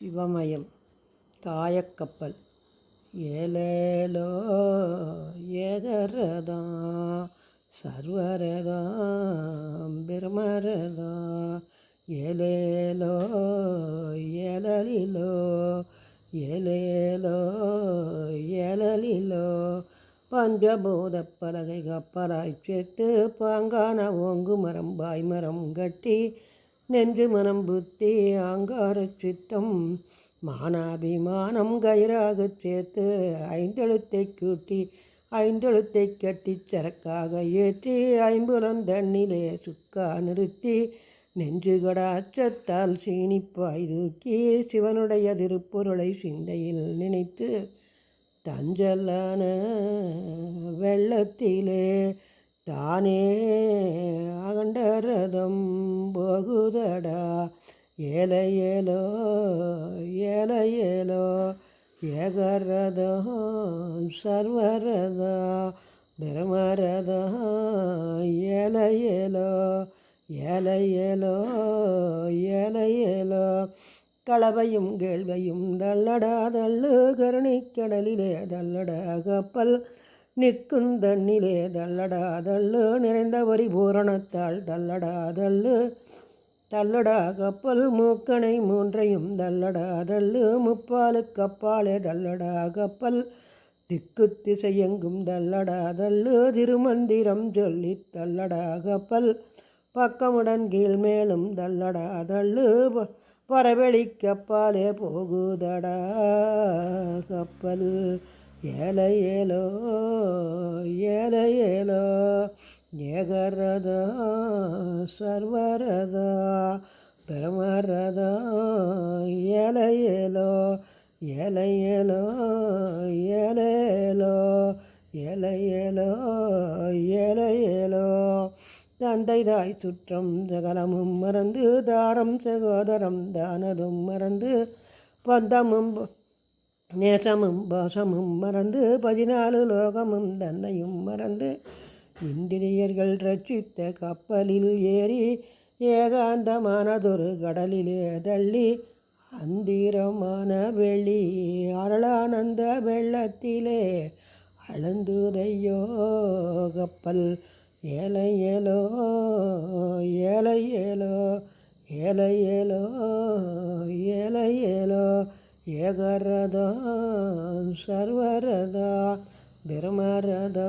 சிவமயம் தாயக்கப்பல். ஏலேலோ ஏகரதா சர்வரதா பிரமரதா. ஏலேலோ ஏலலிலோ ஏலேலோ ஏலலிலோ. பஞ்சபூத பலகை கப்பலாய் சேர்த்து பாங்கான ஓங்கு மரம் பாய்மரம் கட்டி நெஞ்சு மனம் புத்தி ஆங்கார சித்தம். மானாபிமானம் கயிறாக சேர்த்து ஐந்தெழுத்தை கூட்டி ஐந்தெழுத்தை கட்டி சரக்காக ஏற்றி ஐம்புலம் தண்ணிலே சுக்கா நிறுத்தி நெஞ்சு கடாச்சத்தால் சீனிப்பாய் தூக்கி சிவனுடைய திருப்பொருளை சிந்தையில் நினைத்து தஞ்சலான வெள்ளத்திலே தானே அகண்டரதம் போகுதடா. ஏல ஏலோ ஏல ஏலோ ஏகரதம் சர்வரதா பிரமரதம் ஏல ஏலோ ஏல ஏலோ ஏல ஏலோ. களவையும் கேள்வையும் தள்ளடா தள்ளு கருணைக்கடலிலே தள்ளடா கப்பல் நிற்கும் தண்ணிலே தள்ளடா தள்ளு நிறைந்த வரி பூரணத்தால் தள்ளடா தள்ளு தள்ளடா கப்பல் மூக்கனை மூன்றையும் தள்ளடா தள்ளு முப்பாலு கப்பாலே தள்ளடா கப்பல் திக்கு திசையெங்கும் தள்ளடா தள்ளு திருமந்திரம் சொல்லி தள்ளடா கப்பல் பக்கமுடன் கீழ் மேலும் தள்ளடா தள்ளு பறவெளி கப்பாலே போகுதடா கப்பல் ஏல ஏலோ ஏல ஏலோ ஏகரதா சர்வரதா பிரமரதா ஏல ஏலோ ஏல ஏலோ ஏலேலோ ஏல ஏலோ ஏல ஏலோ தந்தை தாய் சுற்றம் சகலமும் மறந்து தாரம் சகோதரம் தானதும் மறந்து பந்தமும் நேசமும் பாசமும் மறந்து பதினாலு லோகமும் தன்னையும் மறந்து இந்திரியர்கள் ரட்சித்த கப்பலில் ஏறி ஏகாந்தமானதொரு கடலிலே தள்ளி அந்திரமான வெளி அருளானந்த வெள்ளத்திலே அழுந்துதையோ கப்பல். ஏலை ஏலோ ஏலை ஏலோ ஏலை ஏலோ ஏலை ஏலோ ஏகரதா சர்வரதா பிரமரதா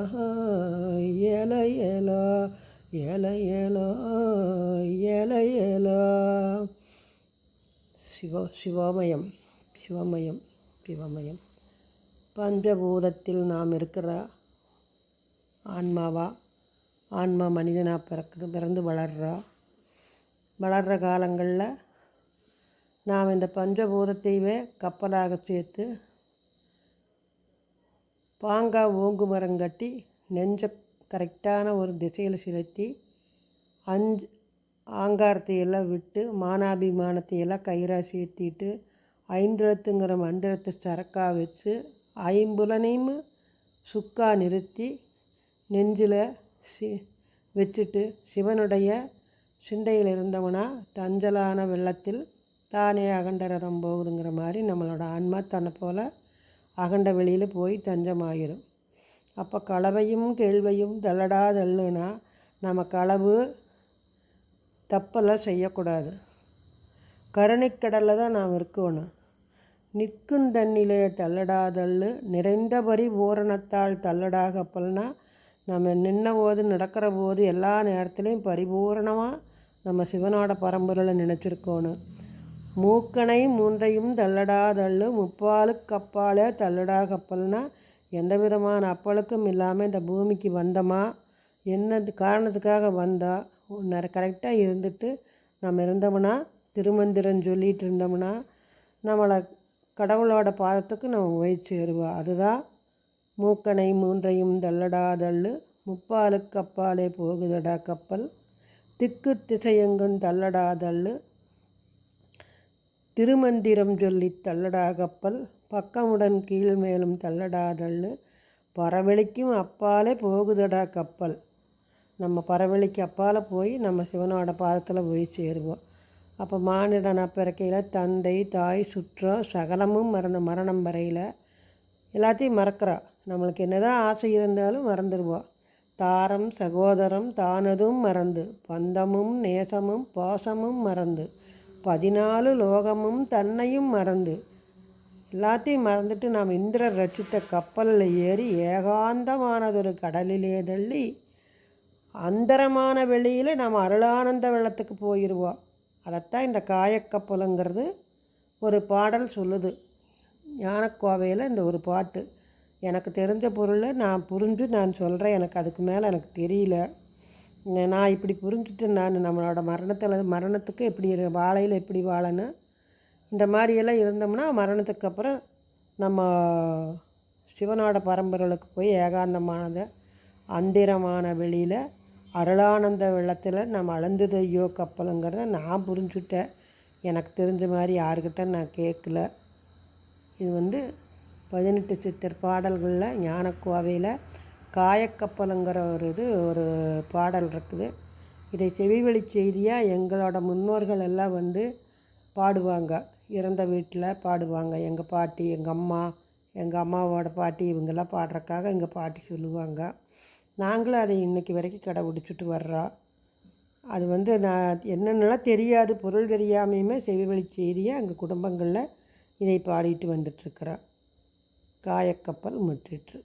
ஏல ஏலோ ஏல ஏலோ ஏல ஏலோ சிவ சிவமயம் சிவமயம் சிவமயம். பஞ்சபூதத்தில் நாம் இருக்கிற ஆன்மாவா? ஆன்மா மனிதனாக பிறக்க பிறந்து வளர்றா? வளர்கிற காலங்களில் நாம் இந்த பஞ்சபூதத்தையுமே கப்பலாக சேர்த்து பாங்கா ஓங்கு மரம் கட்டி நெஞ்ச கரெக்டான ஒரு திசையில் செலுத்தி அஞ்சு ஆங்காரத்தை எல்லாம் விட்டு மானாபிமானத்தையெல்லாம் கயிறாக சேர்த்திட்டு ஐந்திரத்துங்கிற மந்திரத்தை சரக்காக வச்சு ஐம்புலனையும் சுக்கா நிறுத்தி நெஞ்சில் சி வச்சுட்டு சிவனுடைய சிந்தையில் இருந்தவனா தஞ்சலான வெள்ளத்தில் தானே அகண்ட ரதம் போகுதுங்கிற மாதிரி நம்மளோட ஆன்மா தன்னை போல் அகண்ட வெளியில் போய் தஞ்சமாயிரும். அப்போ களவையும் கேள்வையும் தள்ளடா தள்ளுனா நம்ம களவு தப்பெல்லாம் செய்யக்கூடாது. கருணைக்கடலில் தான் நாம் இருக்கணும். நிற்கும் தண்ணிலே தள்ளடா தள்ளு நிறைந்தபடி பூரணத்தால் தள்ளடா கப்பல்னா நம்ம நின்ன போது நடக்கிற போது எல்லா நேரத்துலையும் பரிபூரணமாக நம்ம சிவனோட பரம்பரையில் நினச்சிருக்கோணும். மூக்கனை மூன்றையும் தள்ளடா தள்ளு முப்பாலுக்கு கப்பாலே தள்ளடா கப்பல்னா எந்த விதமான அப்பளுக்கும் இல்லாமல் இந்த பூமிக்கு வந்தோமா? என்ன காரணத்துக்காக வந்தா? நிறைய கரெக்டாக இருந்துட்டு நம்ம இருந்தோம்னா திருமந்திரம் சொல்லிகிட்டு இருந்தோம்னா நம்மளை கடவுளோட பாதத்துக்கு நம்ம போய் சேருவோம் அதுதான் மூக்கனை மூன்றையும் தள்ளடா தள்ளு முப்பாலுக்கு கப்பாலே போகுதடா கப்பல். திக்கு திசையெங்கும் தள்ளடா தள்ளு திருமந்திரம் சொல்லி தள்ளடா கப்பல் பக்கமுடன் கீழ் மேலும் தள்ளடா பறவழிக்கும் பறவெளிக்கும் அப்பாலே போகுதடா கப்பல். நம்ம பறவெளிக்கு அப்பால் போய் நம்ம சிவனோட பாதத்தில் போய் சேருவோம். அப்போ மானிடனா பிறக்கையில் தந்தை தாய் சுற்றம் சகலமும் மறந்த மரணம் வரையில் எல்லாத்தையும் மறக்கிறா. நம்மளுக்கு என்னதான் ஆசை இருந்தாலும் மறந்துடுவோம் தாரம் சகோதரம் தானதும் மறந்து பந்தமும் நேசமும் பாசமும் மறந்து. பதினாலு லோகமும் தன்னையும் மறந்து. எல்லாத்தையும் மறந்துட்டு நாம் இந்திரர் ரட்சித்த கப்பலில் ஏறி ஏகாந்தமானதொரு கடலிலே தள்ளி அந்தரமான வெளியில் நாம் அருளானந்த வெள்ளத்துக்கு போயிடுவோம் அதைத்தான் இந்த காயக்கப்பலுங்கிறது ஒரு பாடல் சொல்லுது. ஞானக்கோவையில் இந்த ஒரு பாட்டு. எனக்கு தெரிஞ்ச பொருளை நான் புரிஞ்சு நான் சொல்கிறேன் எனக்கு அதுக்கு மேலே எனக்கு தெரியல. நான் இப்படி புரிஞ்சுட்டு நான். நம்மளோட மரணத்தில் மரணத்துக்கு எப்படி வாழையில் எப்படி வாழணும் இந்த மாதிரியெல்லாம் இருந்தோம்னா மரணத்துக்கு அப்புறம் நம்ம சிவனோட பரம்பரைகளுக்கு போய் ஏகாந்தமானதை அந்திரமான வெளியில் அருளானந்த வெள்ளத்தில் நம்ம அளந்தது ஐயோ கப்பலுங்கிறத நான் புரிஞ்சுட்டேன். எனக்கு தெரிஞ்ச மாதிரி யாருக்கிட்ட நான் கேட்கல. இது வந்து பதினெட்டு சித்தர் பாடல்களில் ஞானக்கோவையில் காயக்கப்பலுங்கிற ஒரு இது ஒரு பாடல் இருக்குது. இதை செவிவழி செய்தியாக எங்களோட முன்னோர்கள் எல்லாம் வந்து பாடுவாங்க. இறந்த வீட்டில் பாடுவாங்க. எங்கள் பாட்டி எங்கள் அம்மா எங்கள் அம்மாவோட பாட்டி இவங்கெல்லாம் பாடுறக்காக எங்கள் பாட்டி சொல்லுவாங்க. நாங்களும் அதை இன்றைக்கி வரைக்கும் கடைபிடிச்சிட்டு வர்றோம். அது வந்து நான் என்னென்னலாம் தெரியாது பொருள் தெரியாமையுமே செவிவழி செய்தியாக எங்கள் குடும்பங்களில் இதை பாடிட்டு வந்துட்டுருக்குறோம் காயக்கப்பல் முற்றிற்று.